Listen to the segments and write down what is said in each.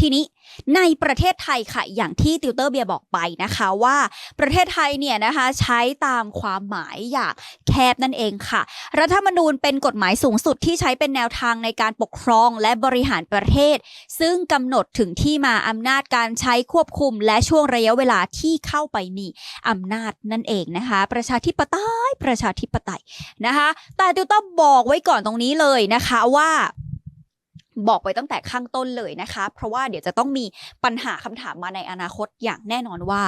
ทีนี้ในประเทศไทยค่ะ อย่างที่ติวเตอร์เบียบอกไปนะคะว่าประเทศไทยเนี่ยนะคะใช้ตามความหมายอย่างแคบนั่นเองค่ะ รัฐธรรมนูญเป็นกฎหมายสูงสุดที่ใช้เป็นแนวทางในการปกครองและบริหารประเทศ ซึ่งกำหนดถึงที่มาอำนาจการใช้ควบคุม และช่วงระยะเวลาที่เข้าไปมีอำนาจนั่นเองนะคะ ประชาธิปไตยประชาธิปไตยนะคะ แต่ติวเตอร์บอกไว้ก่อนตรงนี้เลยนะคะว่า บอกไว้ตั้งแต่ข้างต้นเลยนะคะ เพราะว่าเดี๋ยวจะต้องมีปัญหาคำถามมาในอนาคตอย่างแน่นอนว่า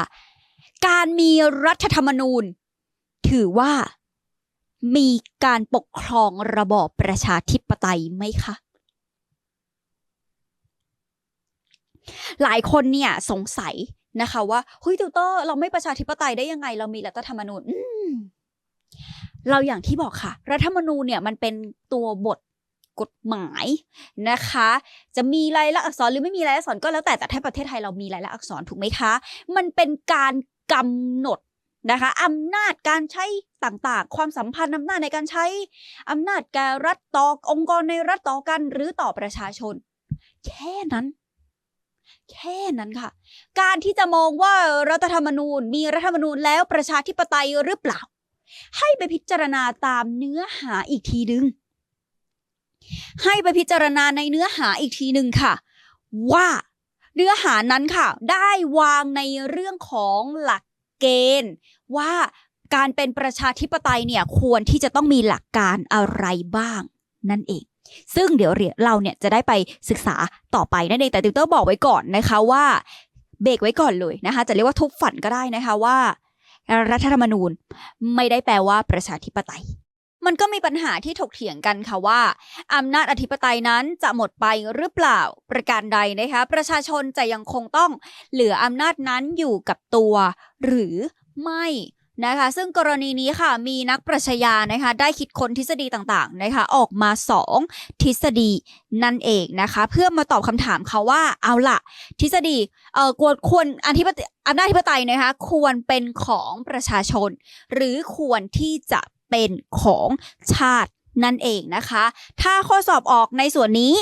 การมีรัฐธรรมนูญ ถือว่ามีการปกครองระบอบประชาธิปไตยไหมคะหลายคนเนี่ยสงสัยนะคะว่าเฮ้ยติวเตอร์เราไม่ประชาธิปไตยได้ยังไง เรามีรัฐธรรมนูญเราอย่างที่บอกค่ะ รัฐธรรมนูญเนี่ยมันเป็นตัวบท กฎหมายนะคะ จะมีลายลักษณ์อักษรหรือไม่มีลายลักษณ์อักษรก็แล้วแต่แต่ถ้าประเทศไทยเรามีลายลักษณ์อักษรถูกไหมคะ มันเป็นการกำหนดนะคะอำนาจการใช้ต่างๆ ความสัมพันธ์อำนาจในการใช้อำนาจแก่รัฐต่อองค์กรในรัฐต่อกันหรือต่อประชาชน แค่นั้น แค่นั้นค่ะ การที่จะมองว่ารัฐธรรมนูญมีรัฐธรรมนูญแล้วประชาธิปไตยหรือเปล่า ให้ไปพิจารณาตามเนื้อหาอีกทีนึง ให้ไปพิจารณาในเนื้อหาอีกทีหนึ่งค่ะ ว่าเนื้อหานั้นค่ะ ได้วางในเรื่องของหลักเกณฑ์ ว่าการเป็นประชาธิปไตยเนี่ยควรที่จะต้องมีหลักการอะไรบ้าง นั่นเอง ซึ่งเดี๋ยวเราเนี่ยจะได้ไปศึกษาต่อไปนั่นเองแต่ติวเตอร์บอกไว้ก่อนนะคะว่าเบรกไว้ก่อนเลยนะคะ จะเรียกว่าทุบฝันก็ได้นะคะว่า รัฐธรรมนูญไม่ได้แปลว่าประชาธิปไตย มันก็มีปัญหาที่ถกเถียงกันค่ะว่าอำนาจอธิปไตยนั้นจะหมดไปหรือเปล่าประการใดนะคะประชาชนจะยังคงต้องเหลืออำนาจนั้นอยู่กับตัว หรือไม่นะคะซึ่งกรณีนี้ค่ะมีนักปรัชญานะคะได้คิดค้นทฤษฎีต่างๆนะคะออกมา 2 ทฤษฎีนั่นเองนะคะเพื่อมาตอบคำถามเขาว่าเอาล่ะทฤษฎีเอ่อควรควรอธิปไตยอำนาจอธิปไตยนะคะควรเป็นของประชาชน หรือควรที่จะ เป็นของชาตินั่นเองนะคะ ถ้าข้อสอบออกในส่วนนี้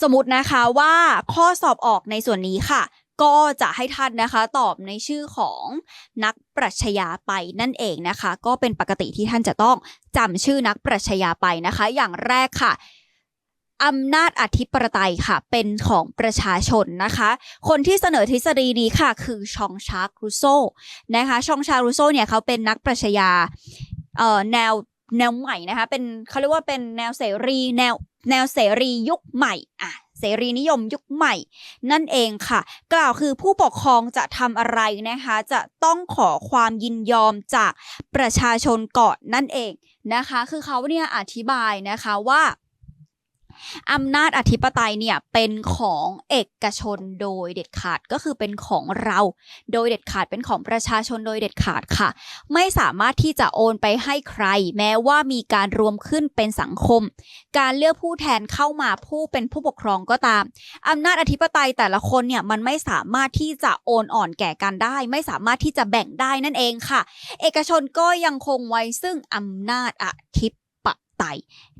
สมมตินะคะว่าข้อสอบออกในส่วนนี้ค่ะก็จะให้ท่านนะคะตอบในชื่อของนักปรัชญาไปนั่นเองนะคะ ก็เป็นปกติที่ท่านจะต้องจำชื่อนักปรัชญาไปนะคะ อย่างแรกค่ะ อำนาจอธิปไตยค่ะ เป็นของประชาชนนะคะ คนที่เสนอทฤษฎีนี้ค่ะ คือชองชาร์กรูโซนะคะ ชองชาร์กรูโซเนี่ยเขาเป็นนักปรัชญาเอ่อแนวแนวใหม่นะคะ เป็นเขาเรียกว่าเป็นแนวเสรีแนวแนวเสรียุคใหม่อะเสรีนิยมยุคใหม่ นั่นเองค่ะ กล่าวคือผู้ปกครองจะทำอะไรนะคะ จะต้องขอความยินยอมจากประชาชนก่อนนั่นเองนะคะ คือเขาเนี่ยอธิบายนะคะว่า อำนาจอธิปไตยเนี่ยเป็นของเอกชนโดยเด็ดขาดก็คือเป็นของเรา โดยเด็ดขาดเป็นของประชาชนโดยเด็ดขาดค่ะ ไม่สามารถที่จะโอนไปให้ใคร แม้ว่ามีการรวมขึ้นเป็นสังคม การเลือกผู้แทนเข้ามาผู้เป็นผู้ปกครองก็ตามอำนาจอธิปไตยแต่ละคนเนี่ยมันไม่สามารถที่จะโอนอ่อนแก่กันได้ ไม่สามารถที่จะแบ่งได้นั่นเองค่ะ เอกชนก็ยังคงไว้ซึ่งอำนาจอธิปไตย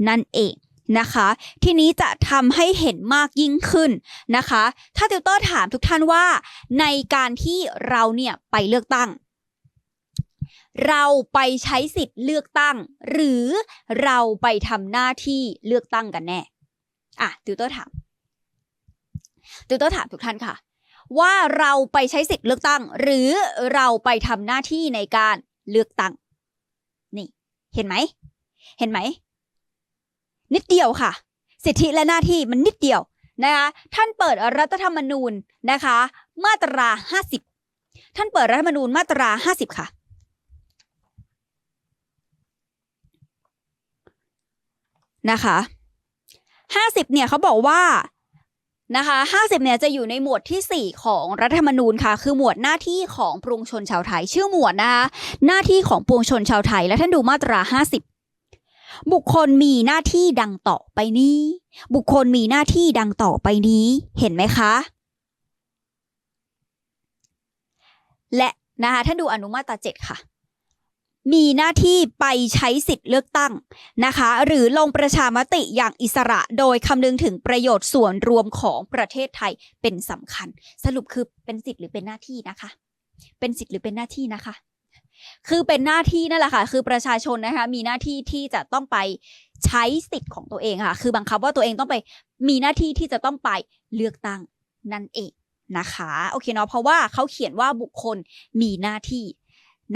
นั่นเอง นะคะ ทีนี้จะทำให้เห็นมากยิ่งขึ้นนะคะ ถ้าติวเตอร์ถามทุกท่านว่า ในการที่เราเนี่ยไปเลือกตั้ง เราไปใช้สิทธิ์เลือกตั้ง หรือเราไปทำหน้าที่เลือกตั้งกันแน่อะติวเตอร์ถามติวเตอร์ถามทุกท่านค่ะ ว่าเราไปใช้สิทธิ์เลือกตั้ง หรือเราไปทำหน้าที่ในการเลือกตั้งนี่ เห็นไหม เห็นไหม นิดเดียวค่ะ สิทธิและหน้าที่มันนิดเดียวนะคะท่านเปิดรัฐธรรมนูญนะคะ มาตราห้าสิบท่านเปิดรัฐธรรมนูญมาตราห้าสิบค่ะ นะคะห้าสิบเนี่ยเขาบอกว่านะคะห้าสิบเนี่ยจะอยู่ในหมวดที่สี่ของรัฐธรรมนูญค่ะ คือหมวดหน้าที่ของปวงชนชาวไทย ชื่อหมวดนะคะหน้าที่ของปวงชนชาวไทย และท่านดูมาตราห้าสิ บุคคลมีหน้าที่ดังต่อไปนี้ บุคคลมีหน้าที่ดังต่อไปนี้ เห็นไหมคะ และนะคะท่านดูอนุมาตราเจ็ดค่ะ มีหน้าที่ไปใช้สิทธิ์เลือกตั้งนะคะ หรือลงประชามติอย่างอิสระโดยคำนึงถึงประโยชน์ส่วนรวมของประเทศไทยเป็นสำคัญ สรุปคือเป็นสิทธิ์หรือเป็นหน้าที่นะคะ เป็นสิทธิ์หรือเป็นหน้าที่นะคะ คือเป็นหน้าที่นั่นแหละค่ะ คือประชาชนนะคะ มีหน้าที่ที่จะต้องไปใช้สิทธิ์ของตัวเองค่ะ คือบังคับว่าตัวเองต้องไปมีหน้าที่ที่จะต้องไปเลือกตั้งนั่นเองนะคะ โอเคเนาะ เพราะว่าเขาเขียนว่าบุคคลมีหน้าที่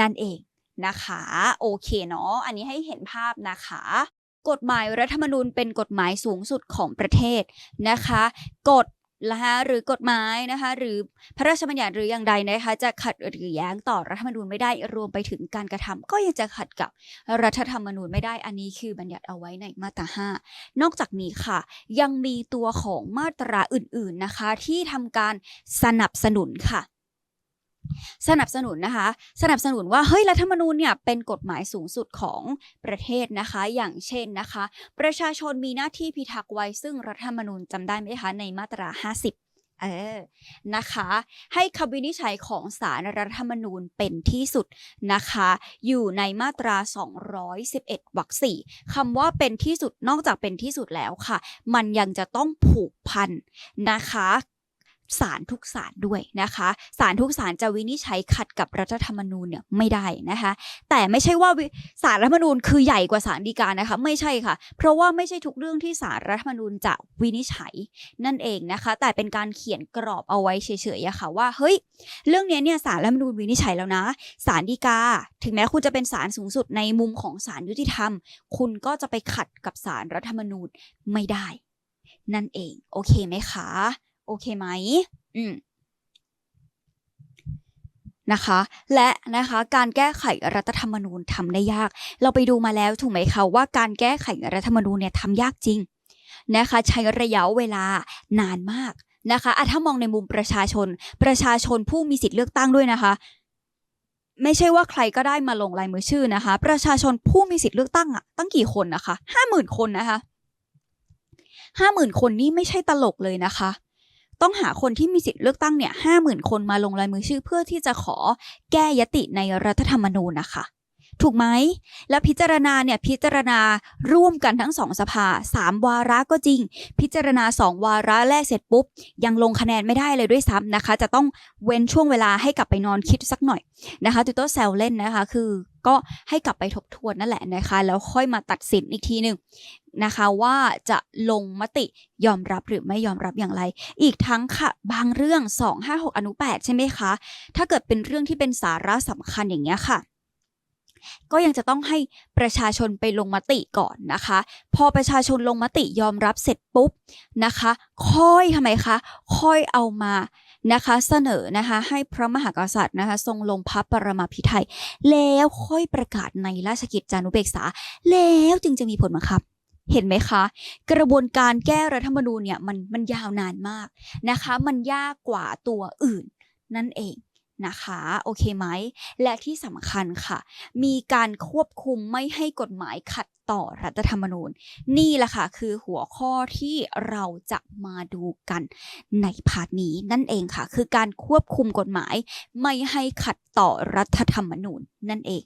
นั่นเองนะคะ โอเคเนาะ อันนี้ให้เห็นภาพนะคะกฎหมายรัฐธรรมนูญเป็นกฎหมายสูงสุดของประเทศนะคะ กฎ นะคะหรือกฎหมายนะคะหรือพระราชบัญญัติหรืออย่างใดนะคะจะขัดหรือแย้งต่อรัฐธรรมนูญไม่ได้รวมไปถึงการกระทำก็ยังจะขัดกับรัฐธรรมนูญไม่ได้อันนี้คือบัญญัติเอาไว้ในมาตรา 5 นอกจากนี้ค่ะ ยังมีตัวของมาตราอื่นๆนะคะที่ทำการสนับสนุนค่ะ สนับสนุนนะคะ สนับสนุนว่าเฮ้ยรัฐธรรมนูญเนี่ยเป็นกฎหมายสูงสุดของประเทศนะคะ อย่างเช่นนะคะ ประชาชนมีหน้าที่พิทักษ์ไว้ ซึ่งรัฐธรรมนูญจำได้ไหมคะในมาตรา 50เออ นะคะ ให้คำวินิจฉัยของศาลรัฐธรรมนูญเป็นที่สุดนะคะ อยู่ในมาตรา 211วรรคสี่คำว่าเป็นที่สุดนอกจากเป็นที่สุดแล้วค่ะ มันยังจะต้องผูกพันนะคะ ศาลทุกศาลด้วยนะคะศาลทุกศาลจะวินิจฉัยขัดกับรัฐธรรมนูญเนี่ยไม่ได้นะคะ แต่ไม่ใช่ว่าวิศาลรัฐธรรมนูญคือใหญ่กว่าศาลฎีกานะคะ ไม่ใช่ค่ะ เพราะว่าไม่ใช่ทุกเรื่องที่ศาลรัฐธรรมนูญจะวินิจฉัยนั่นเองนะคะ แต่เป็นการเขียนกรอบเอาไว้เฉยๆอะค่ะว่าเฮ้ย เรื่องเนี้ยเนี่ยศาลรัฐธรรมนูญวินิจฉัยแล้วนะศาลฎีกา ถึงแม้คุณจะเป็นศาลสูงสุดในมุมของศาลยุติธรรม คุณก็จะไปขัดกับศาลรัฐธรรมนูญไม่ได้ นั่นเอง โอเคไหมคะ โอเคไหมอืมนะคะ และนะคะการแก้ไขรัฐธรรมนูญทำได้ยาก เราไปดูมาแล้วถูกไหมคะว่าการแก้ไขรัฐธรรมนูญเนี่ยทำยากจริงนะคะใช้ระยะเวลานานมากนะคะอะถ้ามองในมุมประชาชน ประชาชนผู้มีสิทธิ์เลือกตั้งด้วยนะคะ ไม่ใช่ว่าใครก็ได้มาลงลายมือชื่อนะคะ ประชาชนผู้มีสิทธิ์เลือกตั้งอะตั้งกี่คนนะคะห้าหมื่นคนนะคะห้าหมื่นคนนี่ไม่ใช่ตลกเลยนะคะ ต้องหาคนที่มีสิทธิ์เลือกตั้งเนี่ยห้าหมื่นคนมาลงลายมือชื่อ เพื่อที่จะขอแก้ยติในรัฐธรรมนูญนะคะ ถูกไหม และพิจารณาเนี่ยพิจารณาร่วมกันทั้งสองสภาสามวาระก็จริง พิจารณาสองวาระแรกเสร็จปุ๊บ ยังลงคะแนนไม่ได้เลยด้วยซ้ำนะคะ จะต้องเว้นช่วงเวลาให้กลับไปนอนคิดสักหน่อยนะคะติวเตอร์แซลเล่นนะคะคือก็ให้กลับไปทบทวนนั่นแหละนะคะ แล้วค่อยมาตัดสินอีกทีหนึ่ง นะคะว่าจะลงมติยอมรับหรือไม่ยอมรับอย่างไร อีกทั้งค่ะบางเรื่อง 256 อนุ 8 ใช่ไหมคะ ถ้าเกิดเป็นเรื่องที่เป็นสาระสำคัญอย่างเงี้ยค่ะก็ยังจะต้องให้ประชาชนไปลงมติก่อนนะคะ พอประชาชนลงมติยอมรับเสร็จปุ๊บนะคะ ค่อยทำไมคะค่อยเอามานะคะเสนอนะคะให้พระมหากษัตริย์นะคะ ทรงลงพระปรมาภิไธยแล้วค่อยประกาศในราชกิจจานุเบกษา แล้วจึงจะมีผลบังคับ เห็นไหมคะ กระบวนการแก้รัฐธรรมนูญเนี่ยมันมันยาวนานมากนะคะ มันยากกว่าตัวอื่นนั่นเองนะคะโอเคไหม และที่สำคัญค่ะ มีการควบคุมไม่ให้กฎหมายขัดต่อรัฐธรรมนูญ นี่แหละค่ะ คือหัวข้อที่เราจะมาดูกันในพาร์ทนี้นั่นเองค่ะ คือการควบคุมกฎหมายไม่ให้ขัดต่อรัฐธรรมนูญนั่นเอง